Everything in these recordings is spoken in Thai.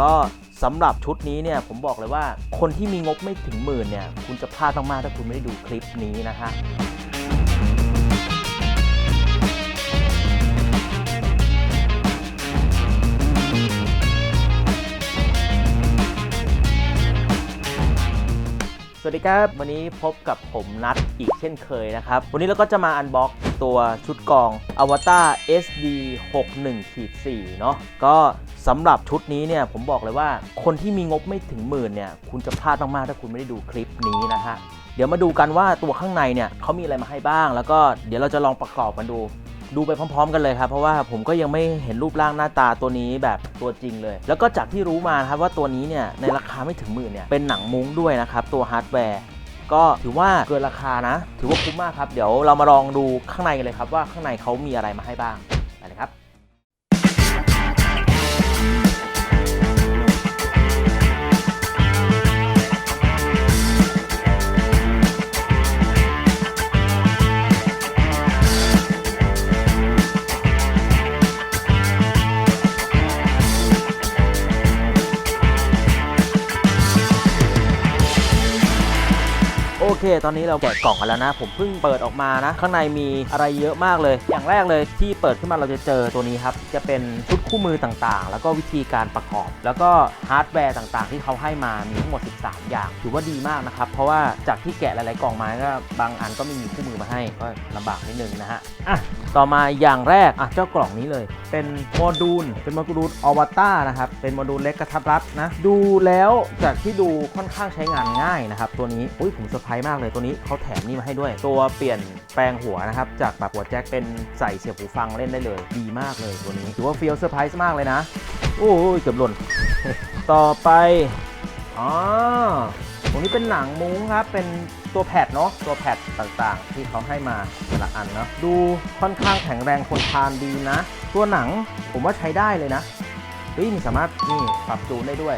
ก็สำหรับชุดนี้เนี่ยผมบอกเลยว่าคนที่มีงบไม่ถึงหมื่นเนี่ยคุณจะพลาดมากๆถ้าคุณไม่ได้ดูคลิปนี้นะฮะ สวัสดีครับ วันนี้พบกับผมนัดอีกเช่นเคยนะครับ วันนี้เราก็จะมาอันบ็อกตัวชุดกรอง Avatar SD 61ขีด4เนาะก็สำหรับชุดนี้เนี่ยผมบอกเลยว่าคนที่มีงบไม่ถึงหมื่นเนี่ยคุณจะพลาดมากๆถ้าคุณไม่ได้ดูคลิปนี้นะฮะเดี๋ยวมาดูกันว่าตัวข้างในเนี่ยเขามีอะไรมาให้บ้าง แล้วก็เดี๋ยวเราจะลองประกอบกันดู ดูไปพร้อม ๆ กันเลยครับ เพราะว่าผมก็ยังไม่เห็นรูปร่างหน้าตาตัวนี้แบบตัวจริงเลย แล้วก็จากที่รู้มาครับว่าตัวนี้เนี่ยในราคาไม่ถึงหมื่นเนี่ยเป็นหนังมุ้งด้วยนะครับตัวฮาร์ดแวร์ก็ถือว่าเกินราคานะ ถือว่าคุ้มมากครับ เดี๋ยวเรามาลองดูข้างในกันเลยครับว่าข้างในเขามีอะไรมาให้บ้างไปเลยครับ เค ตอนนี้เราแกะกล่องกันแล้วนะ ผมเพิ่งเปิดออกมานะ ข้างในมีอะไรเยอะมากเลย อย่างแรกเลยที่เปิดขึ้นมาเราจะเจอตัวนี้ครับ จะเป็นชุดคู่มือต่างๆ แล้วก็วิธีการประกอบ แล้วก็ฮาร์ดแวร์ต่างๆ ที่เขาให้มา มีทั้งหมด 13 อย่าง ถือว่าดีมากนะครับ เพราะว่าจากที่แกะหลายๆกล่องมาก็บางอันก็ไม่มีคู่มือมาให้ ก็ลำบากนิดนึงนะฮะ อะ ต่อมาอย่างแรกอะเจ้ากล่องนี้เลย เป็นโมดูลเป็นโมดูลอวตารนะครับเป็นโมดูลเล็กกระทัดรัดนะดูแล้วจากที่ดูค่อนข้างใช้งานง่ายนะครับตัวนี้อุ้ยผมเซอร์ไพรส์มากเลยตัวนี้เขาแถมนี่มาให้ด้วย ตัวเปลี่ยนแปลงหัวนะครับจากแบบหัวแจ็คเป็นใส่เสียบหูฟังเล่นได้เลย ดีมากเลยตัวนี้ถือว่าเฟีลเซอร์ไพรส์มากเลยนะโอ้ยเกือบหล่นต่อไปอ๋อตรงนี้เป็นหนังมุ้งครับเป็น ตัวแพดเนาะตัวแพดต่างๆ ที่เขาให้มาแต่ละอันเนาะดูค่อนข้างแข็งแรงทนทานดีนะ ตัวหนังผมว่าใช้ได้เลยนะเฮ้ยมีสามารถนี่ปรับจูนได้ด้วย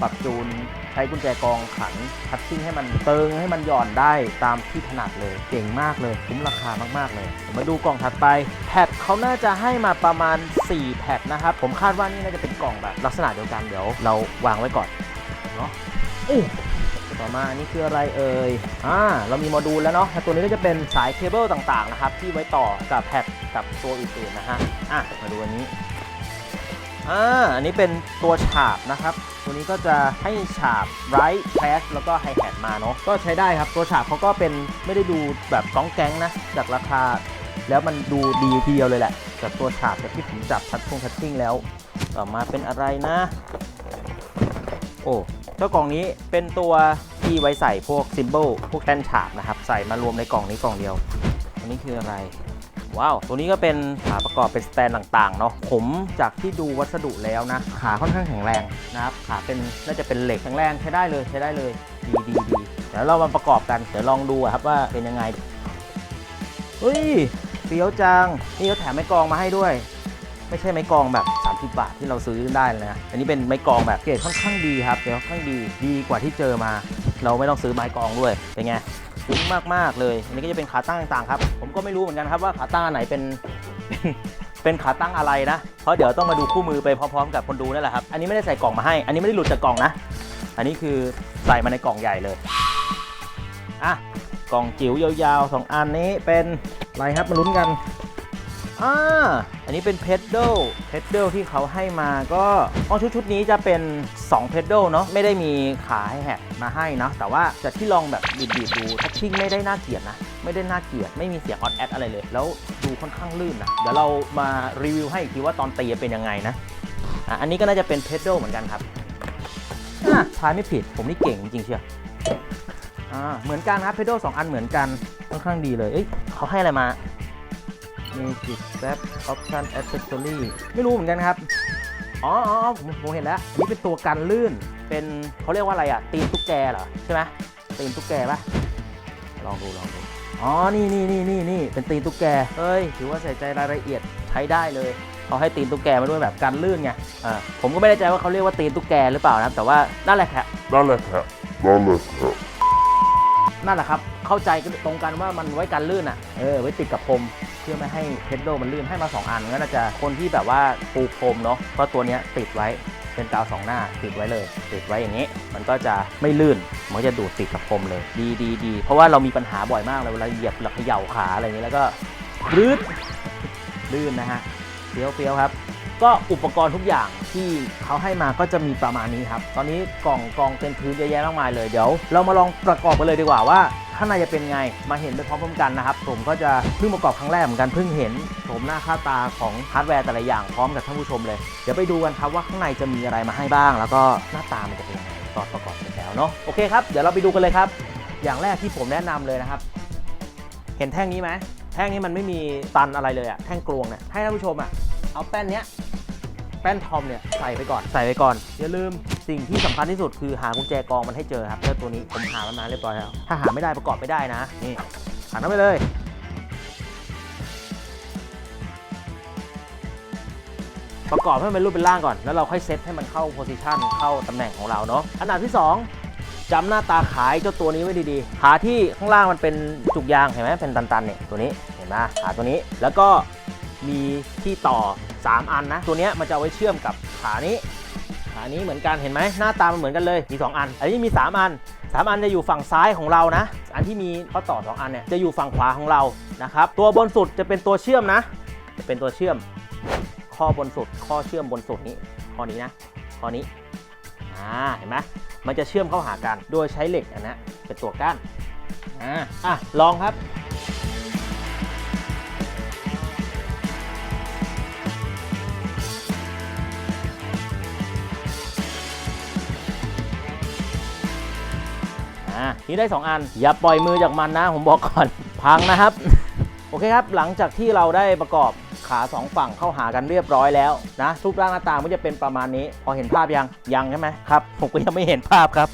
ปรับจูนใช้กุญแจกองขันทัชชิ่งให้มันเติงให้มันหย่อนได้ตามที่ถนัดเลยเก่งมากเลยคุ้มราคามากๆเลย มาดูกล่องถัดไปแพดเขาน่าจะให้มาประมาณ 4 แพดนะครับ ผมคาดว่านี่น่าจะเป็นกล่องแบบลักษณะเดียวกันเดี๋ยวเราวางไว้ก่อนเนาะอู้ ต่อมาอันนี่คืออะไรเอ่ยอ่าเรามีโมดูลแล้วเนาะตัวนี้ก็จะเป็นสายเคเบิลต่างๆนะครับที่ไว้ต่อกับแพดกับตัวอื่นๆนะฮะอะมาดูอันนี้อ่าอันนี้เป็นตัวฉาบนะครับ ตัวนี้ก็จะให้ฉาบไรท์แคสแล้วก็ไฮแฮทมาเนาะก็ใช้ได้ครับตัวฉาบเขาก็เป็นไม่ได้ดูแบบก้องแก๊งนะจากราคา แล้วมันดูดีทีเดียวเลยแหละจากตัวฉาบจากที่ผมจับทัชชงทัชชิ่งแล้ว ต่อมาเป็นอะไรนะ โอ้เจ้ากล่องนี้เป็นตัว ที่ไว้ใส่พวกซิมโบลพวกแท่นฉาบนะครับ ใส่มารวมในกล่องนี้กล่องเดียว อันนี้คืออะไร ว้าว ตัวนี้ก็เป็นขาประกอบเป็นสแตนต่างๆเนาะผมจากที่ดูวัสดุแล้วนะ ขาค่อนข้างแข็งแรงนะครับ ขาเป็นน่าจะเป็นเหล็กแข็งแรงใช้ได้เลยใช้ได้เลย ดีดีดีเดี๋ยวเรามาประกอบกัน เดี๋ยวลองดูครับว่าเป็นยังไง เฮ้ยเฟี้ยวจัง นี่เขาแถมไม้กองมาให้ด้วยไม่ใช่ไม้กองแบบ 30 บาทที่เราซื้อได้เลยนะ อันนี้เป็นไม้กองแบบเกรดค่อนข้างดีครับเกรดค่อนข้างดี ดีกว่าที่เจอมา เราไม่ต้องซื้อไม้กองด้วย เป็นไงคุ้มมากๆเลย อันนี้ก็จะเป็นขาตั้งต่างๆครับ ผมก็ไม่รู้เหมือนกันครับว่าขาตั้งไหนเป็นเป็นขาตั้งอะไรนะ เพราะเดี๋ยวต้องมาดูคู่มือไปพร้อมๆ กับคนดูนั่นแหละครับ อันนี้ไม่ได้ใส่กล่องมาให้ อันนี้ไม่ได้หลุดจากกล่องนะ อันนี้คือใส่มาในกล่องใหญ่เลย อะ กล่องจิ๋วยาวๆสองอันนี้เป็นอะไรครับมาลุ้นกัน อ่าอันนี้เป็นเพดเดิลเพดเดิลที่เขาให้มาก็อ๋อชุดชุดนี้จะเป็น2เพดเดิลเนาะไม่ได้มีขาให้แหกมาให้นะแต่ว่าจากที่ลองแบบบีบๆดูทัชชิ่งไม่ได้น่าเกลียดนะไม่ได้น่าเกลียดไม่มีเสียงออดแอดอะไรเลย แล้วดูค่อนข้างลื่นนะเดี๋ยวเรามารีวิวให้อีกทีว่าตอนตีเป็นยังไงนะอะอันนี้ก็น่าจะเป็นเพดเดิลเหมือนกันครับอะทายไม่ผิดผมนี่เก่งจริงเชียวอ่าเหมือนกันครับเพดเดิลสองอันเหมือนกันค่อนข้างดีเลยเอ้ยเขาให้อะไรมา Magic Strap Option Accessory ไม่รู้เหมือนกันครับอ๋ออ๋อผมผมเห็นแล้ว อันนี้เป็นตัวกันลื่น เป็นเขาเรียกว่าอะไรอะตีนตุ๊กแกเหรอ ใช่ไหมตีนตุ๊กแกปะลองดูลองดู อ๋อ นี่นี่นี่นี่นี่เป็นตีนตุ๊กแก เฮ้ย ถือว่าใส่ใจรายละเอียดใช้ได้เลยเขาให้ตีนตุ๊กแกมาด้วยแบบกันลื่นไง อ่า ผมก็ไม่แน่ใจว่าเขาเรียกว่าตีนตุ๊กแกหรือเปล่านะครับ แต่ว่านั่นแหละครับนั่นแหละครับนั่นแหละครับนั่นแหละครับ เข้าใจตรงกันว่ามันไว้กันลื่นอะเออไว้ติดกับพรมเพื่อไม่ให้เพดโดมันลื่นให้มา 2 อันก็น่าจะคนที่แบบว่าปูพรมเนาะก็ตัวเนี้ยติดไว้เป็นกาวสองหน้าติดไว้เลย ติดไว้อย่างนี้ มันก็จะไม่ลื่นมันจะดูดติดกับพรมเลย ดีดีดีเพราะว่าเรามีปัญหาบ่อยมากเลยเวลาเหยียบหลักเขย่าขาอะไรอย่างนี้แล้วก็รืดลื่นนะฮะเฟี้ยวเฟี้ยวครับ ก็อุปกรณ์ทุกอย่างที่เขาให้มาก็จะมีประมาณนี้ครับ ตอนนี้กล่องกองเต็มพื้นเยอะแยะมากมายเลย เดี๋ยวเรามาลองประกอบกันเลยดีกว่าว่าข้างในจะเป็นไง มาเห็นไปพร้อมๆกันนะครับ ผมก็จะเพิ่งประกอบครั้งแรกเหมือนกันเพิ่งเห็นโฉมหน้าค่าตาของฮาร์ดแวร์แต่ละอย่างพร้อมกับท่านผู้ชมเลย เดี๋ยวไปดูกันครับว่าข้างในจะมีอะไรมาให้บ้าง แล้วก็หน้าตามันจะเป็นยังไงตอนประกอบเสร็จแล้วเนาะ โอเคครับ เดี๋ยวเราไปดูกันเลยครับ อย่างแรกที่ผมแนะนำเลยนะครับ เห็นแท่งนี้ไหม แท่งนี้มันไม่มีตันอะไรเลยอะแท่งกลวงเนี่ย ให้ท่านผู้ชมอะ เอาแป้นเนี้ยแป้นทอมเนี่ยใส่ไปก่อน ใส่ไปก่อน อย่าลืมสิ่งที่สำคัญที่สุดคือหากุญแจกองมันให้เจอครับเจ้าตัวนี้ผมหามันมาเรียบร้อยแล้ว ถ้าหาไม่ได้ประกอบไม่ได้นะ นี่หันเข้าไปเลย ประกอบให้มันเป็นรูปเป็นร่างก่อน แล้วเราค่อยเซตให้มันเข้าโพซิชันเข้าตำแหน่งของเราเนาะ อันดับที่2จำหน้าตาขายเจ้าตัวนี้ไว้ดีๆขาที่ข้างล่างมันเป็นจุกยางเห็นไหมเป็นตันๆเนี่ยตัวนี้เห็นไหมขาตัวนี้แล้วก็ มีที่ต่อ 3 อันนะ ตัวเนี้ยมันจะเอาไว้เชื่อมกับขานี้ ขานี้เหมือนกันเห็นไหมหน้าตามันเหมือนกันเลยมี 2 อัน อันนี้มี 3 อัน 3 อันจะอยู่ฝั่งซ้ายของเรานะ อันที่มีข้อต่อ 2 อันเนี่ยจะอยู่ฝั่งขวาของเรานะครับตัวบนสุดจะเป็นตัวเชื่อมนะ จะเป็นตัวเชื่อม ข้อบนสุด ข้อเชื่อมบนสุดนี้ข้อนี้นะข้อนี้อ่าเห็นไหมมันจะเชื่อมเข้าหากัน โดยใช้เหล็กอันนะเป็นตัวกั้นอ่าอะลองครับ อ่านี่ได้ 2 อัน อย่าปล่อยมือจากมันนะ ผมบอกก่อน พังนะครับ โอเคครับ หลังจากที่เราได้ประกอบขาสองฝั่งเข้าหากันเรียบร้อยแล้วนะรูปร่างหน้าตามันจะเป็นประมาณนี้ พอเห็นภาพยัง ยังใช่ไหมครับ ผมก็ยังไม่เห็นภาพครับ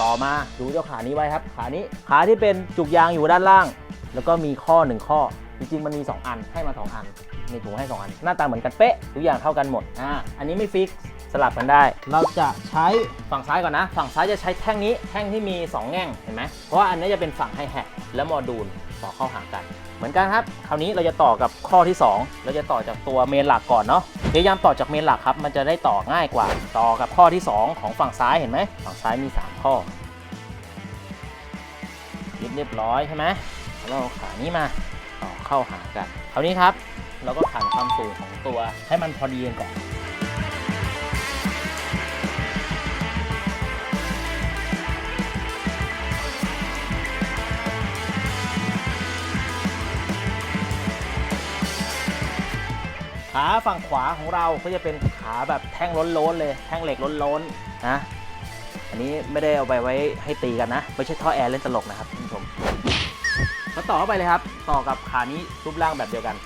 ต่อมาดูเจ้าขานี้ไว้ครับ ขานี้ ขาที่เป็นจุกยางอยู่ด้านล่าง แล้วก็มีข้อหนึ่งข้อ จริงๆ มันมี 2 อัน ให้มา 2 อันในถุงให้ 2 อัน หน้าตาเหมือนกันเป๊ะ ทุกอย่างเท่ากันหมด อ่า อันนี้ไม่ฟิก สลับกันได้ เราจะใช้ฝั่งซ้ายก่อนนะ ฝั่งซ้ายจะใช้แท่งนี้แท่งที่มี 2 แง่งเห็นไหมเพราะว่าอันนี้จะเป็นฝั่งไฮแฮทและโมดูลต่อเข้าหากัน เหมือนกันครับ คราวนี้เราจะต่อกับข้อที่ 2 เราจะต่อจากตัวเมนหลักก่อนเนาะพยายามต่อจากเมนหลักครับ มันจะได้ต่อง่ายกว่า ต่อกับข้อที่ 2 ของฝั่งซ้ายเห็นไหมฝั่งซ้ายมี 3 ข้อเรียบเรียบร้อยใช่ไหมแล้วเราเอาขานี้มาต่อเข้าหากันคราวนี้ครับเราก็ขันความสูงของตัวให้มันพอดีกันก่อน ขาฝั่งขวาของเราก็จะเป็นขาแบบแท่งล้นๆเลย แท่งเหล็กล้นๆนะ อันนี้ไม่ได้เอาไปไว้ให้ตีกันนะ ไม่ใช่ท่อแอร์เล่นตลกนะครับท่านผู้ชมก็ต่อเข้าไปเลยครับ ต่อกับขานี้รูปร่างแบบเดียวกัน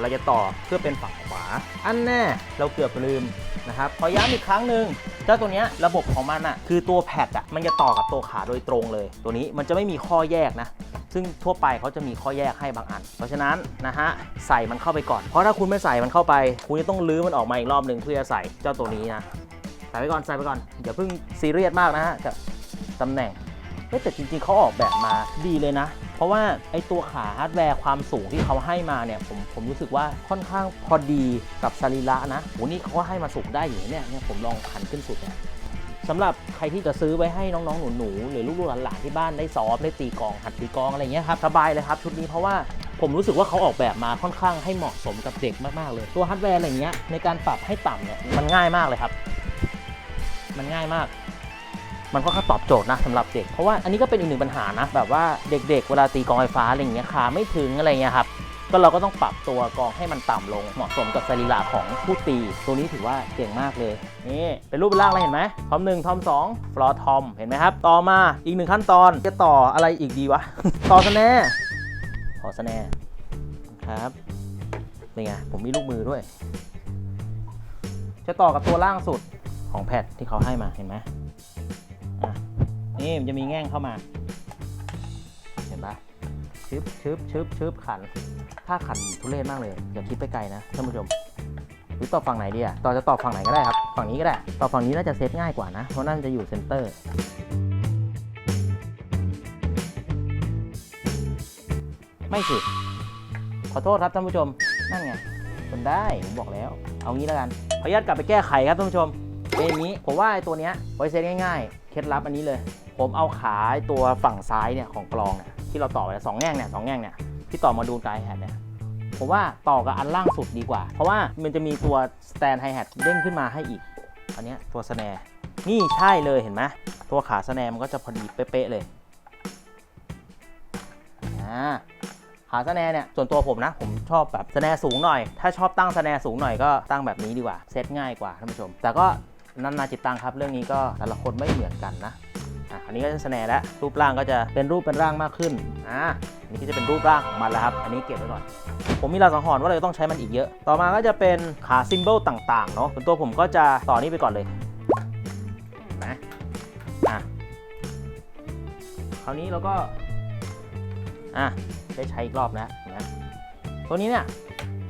เราจะต่อเพื่อเป็นฝั่งขวา อันแน่เราเกือบลืมนะครับขอย้ำอีกครั้งหนึ่งเจ้าตัวนี้ระบบของมันอะคือตัวแพดอะมันจะต่อกับตัวขาโดยตรงเลย ตัวนี้มันจะไม่มีข้อแยกนะ ซึ่งทั่วไปเขาจะมีข้อแยกให้บางอัน เพราะฉะนั้นนะฮะใส่มันเข้าไปก่อน เพราะถ้าคุณไม่ใส่มันเข้าไป คุณจะต้องลื้อมันออกมาอีกรอบหนึ่งเพื่อจะใส่เจ้าตัวนี้นะใส่ไปก่อนใส่ไปก่อนอย่าเพิ่งซีเรียสมากนะฮะกับตำแหน่งเฮ้ยแต่จริงๆเขาออกแบบมาดีเลยนะ เพราะว่าไอตัวขาฮาร์ดแวร์ความสูงที่เขาให้มาเนี่ยผมผมรู้สึกว่าค่อนข้างพอดีกับสรีระนะโหนี่เขาก็ให้มาสูงได้อยู่เนี่ยเนี่ยผมลองขันขึ้นสุดเนี่ย สำหรับใครที่จะซื้อไว้ให้น้องๆ หนูๆ หรือลูกๆหลานๆที่บ้านได้ซ้อมได้ตีกอง หัดตีกองอะไรเงี้ยครับสบายเลยครับชุดนี้เพราะว่าผมรู้สึกว่าเขาออกแบบมาค่อนข้างให้เหมาะสมกับเด็กมากๆเลย ตัวฮาร์ดแวร์อะไรเงี้ยในการปรับให้ต่ำเนี่ยมันง่ายมากเลยครับ มันง่ายมาก มันก็ค่อนข้างตอบโจทย์นะสำหรับเด็กเพราะว่าอันนี้ก็เป็นอีกหนึ่งปัญหานะแบบว่าเด็ก ๆ เวลาตีกองไฟฟ้าอะไรเงี้ยขาไม่ถึงอะไรเงี้ยครับ ก็เราก็ต้องปรับตัวกองให้มันต่ำลง เหมาะสมกับสรีระของผู้ตี ตัวนี้ถือว่าเก่งมากเลย นี่ เป็นรูปเป็นร่างแล้วเห็นไหมทอมหนึ่งทอมสองฟลอทอม เห็นไหมครับ ต่อมาอีกหนึ่งขั้นตอน จะต่ออะไรอีกดีวะ ต่อสแนร์ต่อสแนร์ครับเป็นไง ผมมีลูกมือด้วย จะต่อกับตัวล่างสุดของแพดที่เขาให้มา เห็นไหมนี่มันจะมีแง่งเข้ามา ชึบชึบชึบชึบขัน ถ้าขันทุเรศมากเลย อย่าคิดไปไกลนะท่านผู้ชมหรือต่อฝั่งไหนดีอะต่อจะต่อฝั่งไหนก็ได้ครับ ฝั่งนี้ก็ได้ต่อฝั่งนี้น่าจะเซตง่ายกว่านะ เพราะนั่นจะอยู่เซนเตอร์ไม่สิ ขอโทษครับท่านผู้ชม นั่นไงมันได้ ผมบอกแล้ว เอางี้แล้วกัน ขออนุญาตกลับไปแก้ไขครับท่านผู้ชม เป็นนี้ผมว่าไอ้ตัวเนี้ยไว้เซตง่ายๆ เคล็ดลับอันนี้เลย ผมเอาขาตัวฝั่งซ้ายเนี่ยของกลองเนี่ยที่เราต่อไปสองแง่งเนี่ยสองแง่งเนี่ยที่ต่อมาดูไกด์แฮทเนี่ยผมว่าต่อกับอันล่างสุดดีกว่า เพราะว่ามันจะมีตัวสแตนไฮแฮทเด้งขึ้นมาให้อีก อันนี้ตัวสแนร์นี่ใช่เลยเห็นไหมตัวขาสแนร์มันก็จะพอดีเป๊ะเลยอ่าขาสแนร์เนี่ยส่วนตัวผมนะ ผมชอบแบบสแนร์สูงหน่อย ถ้าชอบตั้งสแนร์สูงหน่อยก็ตั้งแบบนี้ดีกว่าเซตง่ายกว่าท่านผู้ชม แต่ก็ นันนาจิตตังครับ เรื่องนี้ก็แต่ละคนไม่เหมือนกันนะอะอันนี้ก็จะสนแล้วรูปร่างก็จะเป็นรูปเป็นร่างมากขึ้นอ่าอันนี้ก็จะเป็นรูปร่างของมันแล้วครับ อันนี้เก็บไว้ก่อน ผมมีรางสังหรณ์ว่าเราจะต้องใช้มันอีกเยอะ ต่อมาก็จะเป็นขาซิม b บลต่างๆเนาะส่วนตัวผมก็จะต่อนี้ไปก่อนเลยนไหมอะคราวนี้เราก็อะได้ใช้อีกรอบนะนไหมตัวนี้เนี่ย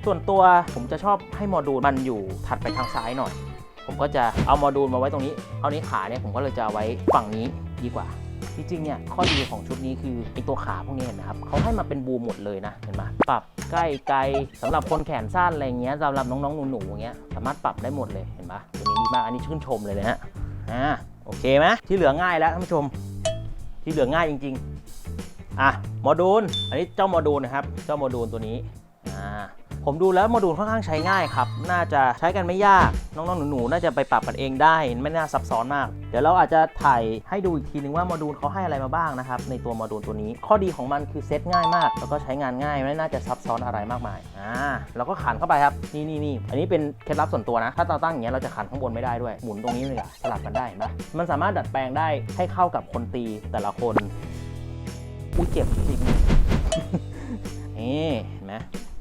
ส่วนตัวผมจะชอบให้โมดูลมันอยู่ถัดไปทางซ้ายหน่อย ผมก็จะเอาโมดูลมาไว้ตรงนี้ เอานี้ขาเนี่ยผมก็เลยจะไว้ฝั่งนี้ดีกว่า จริงๆเนี่ยข้อดีของชุดนี้คือไอตัวขาพวกนี้เห็นไหมครับเขาให้มาเป็นบูมหมดเลยนะเห็นไหมปรับใกล้ไกลสำหรับคนแขนสั้นอะไรเงี้ยสำหรับน้องๆหนูๆอย่างเงี้ยสามารถปรับได้หมดเลยเห็นไหมตัวนี้ดีมากอันนี้ชื่นชมเลยนะฮะอ่าโอเคไหมที่เหลือง่ายแล้วท่านผู้ชม ที่เหลือง่ายจริง ๆอะโมดูล อันนี้เจ้าโมดูลนะครับ เจ้าโมดูลตัวนี้อ่าผมดูแล้วโมดูลค่อนข้างใช้ง่ายครับ น่าจะใช้กันไม่ยาก น้องๆหนูๆน่าจะไปปรับกันเองได้ ไม่น่าซับซ้อนมาก เดี๋ยวเราอาจจะถ่ายให้ดูอีกทีนึงว่าโมดูลเขาให้อะไรมาบ้างนะครับในตัวโมดูลตัวนี้ ข้อดีของมันคือเซตง่ายมาก แล้วก็ใช้งานง่ายไม่น่าจะซับซ้อนอะไรมากมายอ่าเราก็ขันเข้าไปครับนี่นี่นี่อันนี้เป็นเคล็ดลับส่วนตัวนะ ถ้าเราตั้งอย่างเงี้ยเราจะขันข้างบนไม่ได้ด้วยหมุนตรงนี้เลยอะสลับกันได้นะมันสามารถดัดแปลงได้ให้เข้ากับคนตีแต่ละคนอุ้ยเจ็บจริงนี่เห็นไหม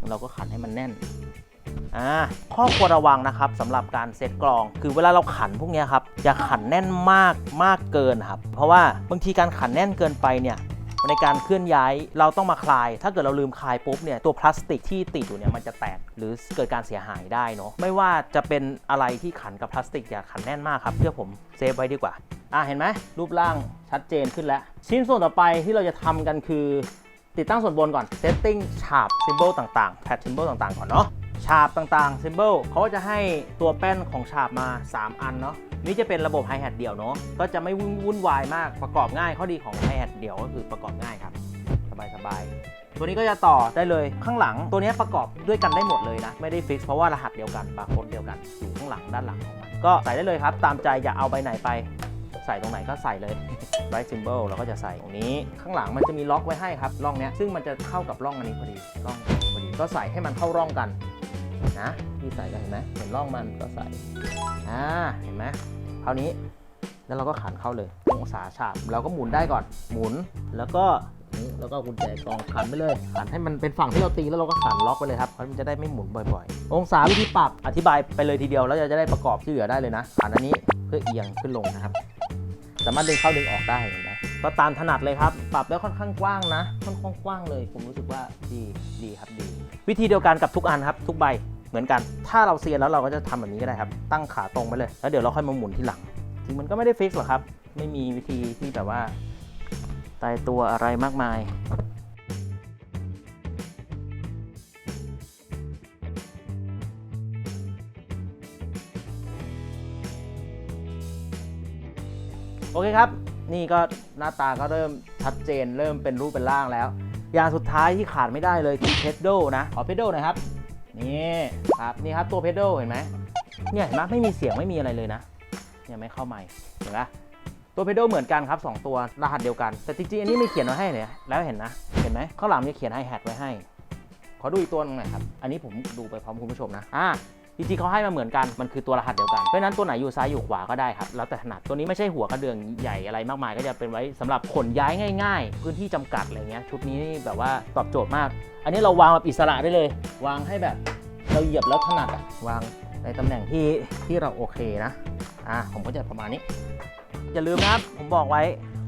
เราก็ขันให้มันแน่น อ่าข้อควรระวังนะครับสำหรับการเซตกลอง คือเวลาเราขันพวกนี้ครับอย่าขันแน่นมากมากเกินครับ เพราะว่าบางทีการขันแน่นเกินไปเนี่ยในการเคลื่อนย้ายเราต้องมาคลาย ถ้าเกิดเราลืมคลายปุ๊บเนี่ยตัวพลาสติกที่ติดอยู่เนี่ยมันจะแตกหรือเกิดการเสียหายได้เนาะไม่ว่าจะเป็นอะไรที่ขันกับพลาสติกอย่าขันแน่นมากครับเพื่อผมเซฟไว้ดีกว่าอ่าเห็นไหมรูปร่างชัดเจนขึ้นแล้ว ชิ้นส่วนต่อไปที่เราจะทำกันคือ ติดตั้งส่วนบนก่อน setting ฉาบ symbol ต่างๆแพท symbol ต่างๆก่อนเนาะ ฉาบต่างๆ symbol เขาจะให้ตัวแป้นของฉาบมา 3 อันเนาะนี่จะเป็นระบบ hi hat เดี่ยวเนาะก็จะไม่วุ่นวายมากประกอบง่ายข้อดีของ hi hat เดี่ยวก็คือประกอบง่ายครับ สบายๆตัวนี้ก็จะต่อได้เลยข้างหลังตัวนี้ประกอบด้วยกันได้หมดเลยนะ ไม่ได้ฟิกเพราะว่ารหัสเดียวกันบาร์โค้ดเดียวกันอยู่ข้างหลังด้านหลังของมันก็ใส่ได้เลยครับ ตามใจอยากเอาไปไหนไป ใส่ตรงไหนก็ใส่เลย right symbol เราก็จะใส่ตรงนี้ข้างหลังมันจะมีล็อกไว้ให้ครับร่องเนี้ยซึ่งมันจะเข้ากับร่องอันนี้พอดีร่องพอดีก็ใส่ให้มันเข้าร่องกัน นะที่ใส่กันเห็นไหมเห็นร่องมันก็ใส่อ่าเห็นไหมคราวนี้แล้วเราก็ขันเข้าเลยองศาฉาบเราก็หมุนได้ก่อนหมุนแล้วก็นี่แล้วก็กุญแจกองขันไปเลยขันให้มันเป็นฝั่งที่เราตีแล้วเราก็ขันล็อกไปเลยครับเพราะมันจะได้ไม่หมุนบ่อย ๆ องศาวิธีปรับอธิบายไปเลยทีเดียวแล้วจะได้ประกอบที่เหลือได้เลยนะขันอันนี้เพื่อเอียงขึ้นลงนะครับ สามารถดึงเข้าดึงออกได้เห็นไหมก็ตามถนัดเลยครับ ปรับได้ค่อนข้างกว้างนะ ค่อนข้างกว้างเลย ผมรู้สึกว่าดีดีครับดี วิธีเดียวกันกับทุกอันครับทุกใบเหมือนกัน ถ้าเราเซียนแล้วเราก็จะทำแบบนี้ก็ได้ครับ ตั้งขาตรงไปเลย แล้วเดี๋ยวเราค่อยมาหมุนที่หลังจริงมันก็ไม่ได้ฟิกหรอกครับ ไม่มีวิธีที่แบบว่าตายตัวอะไรมากมายโอเคครับ นี่ก็หน้าตาก็เริ่มชัดเจน เริ่มเป็นรูปเป็นร่างแล้ว ย่างสุดท้ายที่ขาดไม่ได้เลยคือเพด a ลนะ ขอเพด a ลหน่อยครับ นี่ครับ นี่ครับตัวเพด a ลเห็นไหมเนี่ยเห็นไหมไม่มีเสียงไม่มีอะไรเลยนะเนี่ยไม่เข้าใหม่เห็นไหมตัวเพด a ลเหมือนกันครับ 2 ตัวรหัสเดียวกัน แต่จริงๆอันนี้ไม่เขียนไว้ให้เนี่ยแล้วเห็นนะ เห็นไหมข้างหลังจะเขียนไฮแฮทไว้ให้ ขอดูอีกตัวหนึงหน่อยครับ อันนี้ผมดูไปพร้อมคุณผู้ชมนะ อ่า จริงๆเขาให้มาเหมือนกันมันคือตัวรหัสเดียวกันเพราะนั้นตัวไหนอยู่ซ้ายอยู่ขวาก็ได้ครับแล้วแต่ถนัดตัวนี้ไม่ใช่หัวกระเดื่องใหญ่อะไรมากมาย ก็จะเป็นไว้สำหรับขนย้ายง่าย ๆ พื้นที่จำกัดอะไรเงี้ยชุดนี้แบบว่าตอบโจทย์มาก อันนี้เราวางแบบอิสระได้เลย วางให้แบบเราเหยียบแล้วถนัดอะวางในตำแหน่งที่ที่เราโอเคนะอ่าผมก็จะประมาณนี้อย่าลืมนะครับผมบอกไว้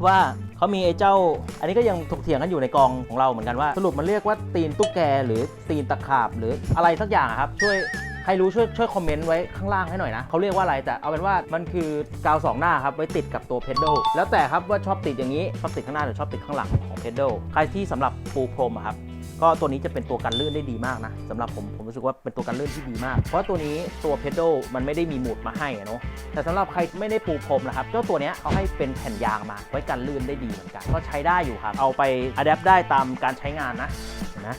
ว่าเขามีไอ้เจ้า อันนี้ก็ยังถกเถียงกันอยู่ในกองของเราเหมือนกันว่า สรุปมันเรียกว่าตีนตุ๊กแกหรือตีนตะขาบหรืออะไรสักอย่างครับ ช่วย ใครรู้ช่วยช่วยคอมเมนต์ไว้ข้างล่างให้หน่อยนะเขาเรียกว่าอะไรแต่เอาเป็นว่ามันคือกาวสองหน้าครับไว้ติดกับตัวเพด a ลแล้วแต่ครับว่าชอบติดอย่างนี้ชอบติดข้างหน้าหรือชอบติดข้างหลังของเพด a ลใครที่สำหรับปูพรมครับก็ตัวนี้จะเป็นตัวกันลื่นได้ดีมากนะสำหรับผมผมรู้สึกว่าเป็นตัวกันลื่นที่ดีมาก เพราะตัวนี้ตัวเพด a ลมันไม่ได้มีหมุดมาให้อะเนาะแต่สำหรับใครไม่ได้ปูพรมนะครับเจ้าตัวเนี้ยเขาให้เป็นแผ่นยางมาไว้กันลื่นได้ดีเหมือนกัน ก็ใช้ได้อยู่ครับ เอาไปอัดแอปได้ตามการใช้งานนะเห็นไหม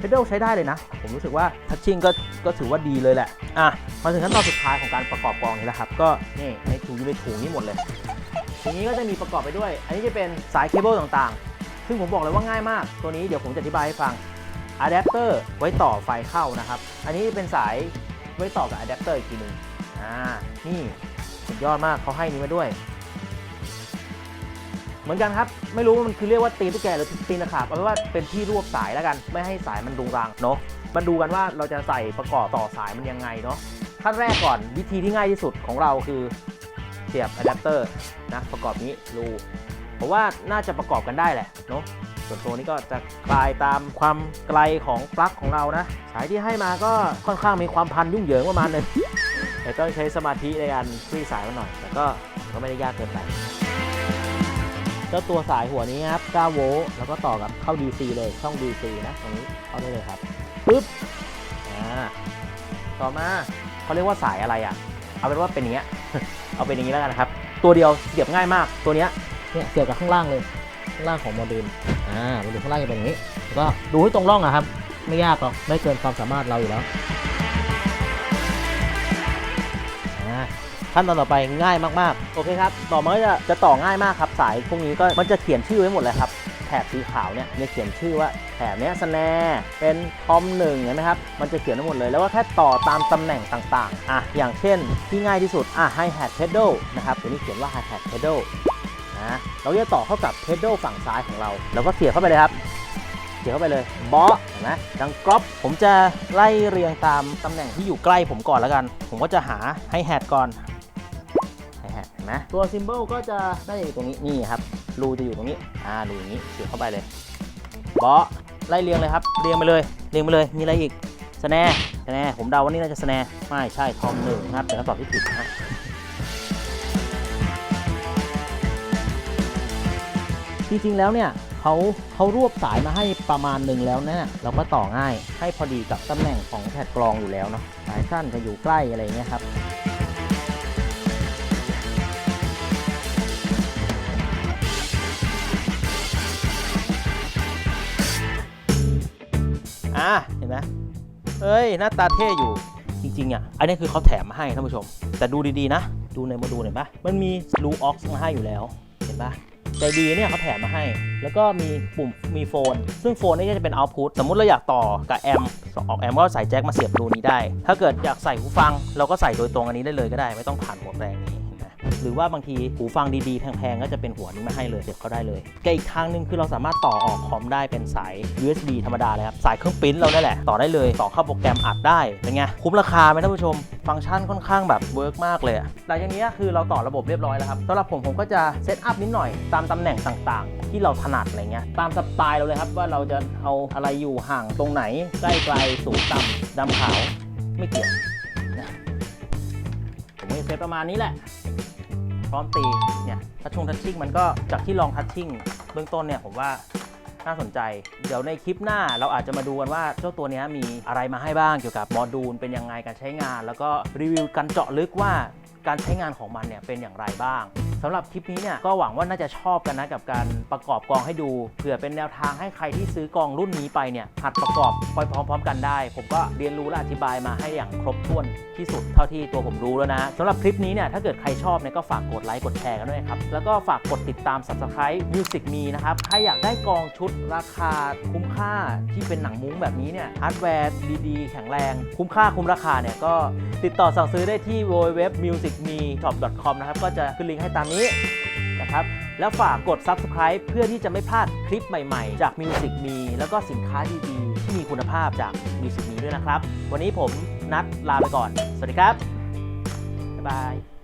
เพด a ลใช้ได้เลยนะ ผมรู้สึกว่าทัชชิ่งก็ก็ถือว่าดีเลยแหละ อะ มาถึงขั้นตอนสุดท้ายของการประกอบกองนี้แล้วครับ ก็นี่ในถุงอยู่ในถุงนี้หมดเลยทีนี้ก็จะมีประกอบไปด้วย อันนี้จะเป็นสายเคเบิลต่างๆ ซึ่งผมบอกเลยว่าง่ายมาก ตัวนี้เดี๋ยวผมจะอธิบายให้ฟังอะแดปเตอร์ไว้ต่อไฟเข้านะครับ อันนี้เป็นสายไว้ต่อกับอะแดปเตอร์อีกทีหนึ่งอ่า นี่สุดยอดมากเขาให้นี้มาด้วย มือนกันครับ ไม่รู้ว่ามันคือเรียกว่าตีนตุ๊กแกหรือตีนตะขาบเอาเป็นว่าเป็นที่รวบสายแล้วกัน ไม่ให้สายมันรุงรังเนาะมาดูกันว่าเราจะใส่ประกอบต่อสายมันยังไงเนาะขั้นแรกก่อนวิธีที่ง่ายที่สุดของเราคือเสียบอะแดปเตอร์นะประกอบนี้รูผมว่าน่าจะประกอบกันได้แหละเนาะส่วนตัวนี้ก็จะคลายตามความไกลของปลั๊กของเรานะ สายที่ให้มาก็ค่อนข้างมีความพันยุ่งเหยิงประมาณนึงแต่ต้องใช้สมาธิในการคลี่สายมันหน่อยแต่ก็ก็ไม่ได้ยากเกินไป เจ้าตัวสายหัวนี้ครับ9โวลต์แล้วก็ต่อกับเข้า DC เลยช่อง DC นะตรงนี้เข้าได้เลยครับปึ๊บอ่าต่อมาเขาเรียกว่าสายอะไรอะ เอาเป็นว่าเป็นอย่างเงี้ยเอาเป็นอย่างนี้แล้วกันนะครับ ตัวเดียวเสียบง่ายมากตัวเนี้ยเนี่ยเสียบกับข้างล่างเลยข้างล่างของโมดูลอ่าโมดูลข้างล่างจะเป็นอย่างนี้แล้วก็ดูให้ตรงร่องอะครับ ไม่ยากหรอกไม่เกินความสามารถเราอยู่แล้ว ขั้นตอนต่อไปง่ายมากๆ โอเคครับต่อมาจะจะต่อง่ายมากครับ สายพวกนี้ก็มันจะเขียนชื่อไว้หมดเลยครับแถบสีขาวเนี่ยจะเขียนชื่อว่าแถบเนี้ยสแนเป็นทอมหนึ่งเห็นไหมครับมันจะเขียนไว้หมดเลยแล้วก็แค่ต่อตามตำแหน่งต่างๆอะอย่างเช่นที่ง่ายที่สุดอะ hi hat pedal นะครับตัวนี้เขียนว่า hi hat pedal นะเราจะต่อเข้ากับ pedal ฝั่งซ้ายของเราแล้วก็เสียบเข้าไปเลยครับเสียบเข้าไปเลยบอเห็นไหมดังกรอบผมจะไล่เรียงตามตำแหน่งที่อยู่ใกล้ผมก่อนแล้วกัน ผมก็จะหา hi hat ก่อน ไหมตัวซิม b บลก็จะได้อยู่ตรงนี้นี่ครับรูจะอยู่ตรงนี้อ่ารูอย่างนี้เสียบเข้าไปเลยบอไล่เรียงเลยครับเรียงไปเลยเรียงไปเลยมีอะไรอีกสแนร์สแนร์ผมเดาว่านี่น่าจะสแนร์ไม่ใช่ทอมหนึ่งครับเป็นคำตอบที่ผิดนะฮะจริงๆแล้วเนี่ยเขาเขารวบสายมาให้ประมาณหนึ่งแล้วนะเราก็ต่อง่ายให้พอดีกับตำแหน่งของแผ่นกรองอยู่แล้วเนาะสายสั้นจะอยู่ใกล้อะไรเงี้ยครับ เอ้ย หน้าตาเท่อยู่จริงๆอะอันนี้คือเขาแถมมาให้ท่านผู้ชม แต่ดูดีๆนะ ดูในโมดูลเห็นปะมันมีรูออกซ์มาให้อยู่แล้ว เห็นปะใจดีเนี่ยเขาแถมมาให้ แล้วก็มีปุ่มมีโฟน ซึ่งโฟนนี่ก็จะเป็นเอาต์พุตสมมุติเราอยากต่อกับแอมออกแอมก็ใส่แจ็คมาเสียบรูนี้ได้ ถ้าเกิดอยากใส่หูฟัง เราก็ใส่โดยตรงอันนี้ได้เลยก็ได้ ไม่ต้องผ่านหัวแปลงนี้ หรือว่าบางทีหูฟังดีๆ แพงๆ ก็จะเป็นหัวนี้มาให้เลยเสียบเข้าได้เลยกับอีกทางหนึ่งคือเราสามารถต่อออกคอมได้เป็นสาย USB ธรรมดาเลยครับ สายเครื่องปริ้นเราได้แหละ ต่อได้เลย ต่อเข้าโปรแกรมอัดได้ เป็นไง คุ้มราคาไหมท่านผู้ชม ฟังก์ชันค่อนข้างแบบเวิร์กมากเลยหลังจากนี้คือเราต่อระบบเรียบร้อยแล้วครับสำหรับผมผมก็จะเซตอัพนิดหน่อยตามตำแหน่งต่างๆ ที่เราถนัดอะไรเงี้ย ตามสไตล์เราเลยครับว่าเราจะเอาอะไรอยู่ห่างตรงไหน ใกล้ไกลสูงต่ำดำขาว ไม่เกี่ยวผมจะเซตประมาณนี้แหละ พร้อมตีเนี่ยทัชชงทัชชิ่งมันก็จากที่ลองทัชชิ่งเบื้องต้นเนี่ยผมว่าน่าสนใจ เดี๋ยวในคลิปหน้าเราอาจจะมาดูกันว่าเจ้าตัวนี้มีอะไรมาให้บ้างเกี่ยวกับโมดูลเป็นยังไงการใช้งาน แล้วก็รีวิวกันเจาะลึกว่าการใช้งานของมันเนี่ยเป็นอย่างไรบ้างสำหรับคลิปนี้เนี่ยก็หวังว่าน่าจะชอบกันนะกับการประกอบกองให้ดูเผื่อเป็นแนวทางให้ใครที่ซื้อกองรุ่นนี้ไปเนี่ยหัดประกอบไปพร้อม ๆ กันได้ ผมก็เรียนรู้และอธิบายมาให้อย่างครบถ้วนที่สุดเท่าที่ตัวผมรู้แล้วนะสำหรับคลิปนี้เนี่ยถ้าเกิดใครชอบเนี่ยก็ฝากกดไลค์กดแชร์กันด้วยครับแล้วก็ฝากกดติดตาม subscribe Music Me นะครับใครอยากได้กองชุดราคาคุ้มค่าที่เป็นหนังมุ้งแบบนี้เนี่ยฮาร์ดแวร์ดีๆแข็งแรง คุ้มค่าคุ้มราคาเนี่ยก็ติดต่อสั่งซื้อได้ที่ www.musicmeshop.com นะครับ ก็จะขึ้นลิงก์ให้ตามนี้นะครับ แล้วฝากกด subscribe เพื่อที่จะไม่พลาดคลิปใหม่ๆ จาก Music Me แล้วก็สินค้าดีๆ ที่มีคุณภาพจาก Music Me ด้วยนะครับ วันนี้ผมนัดลาไปก่อน สวัสดีครับ บ๊ายบาย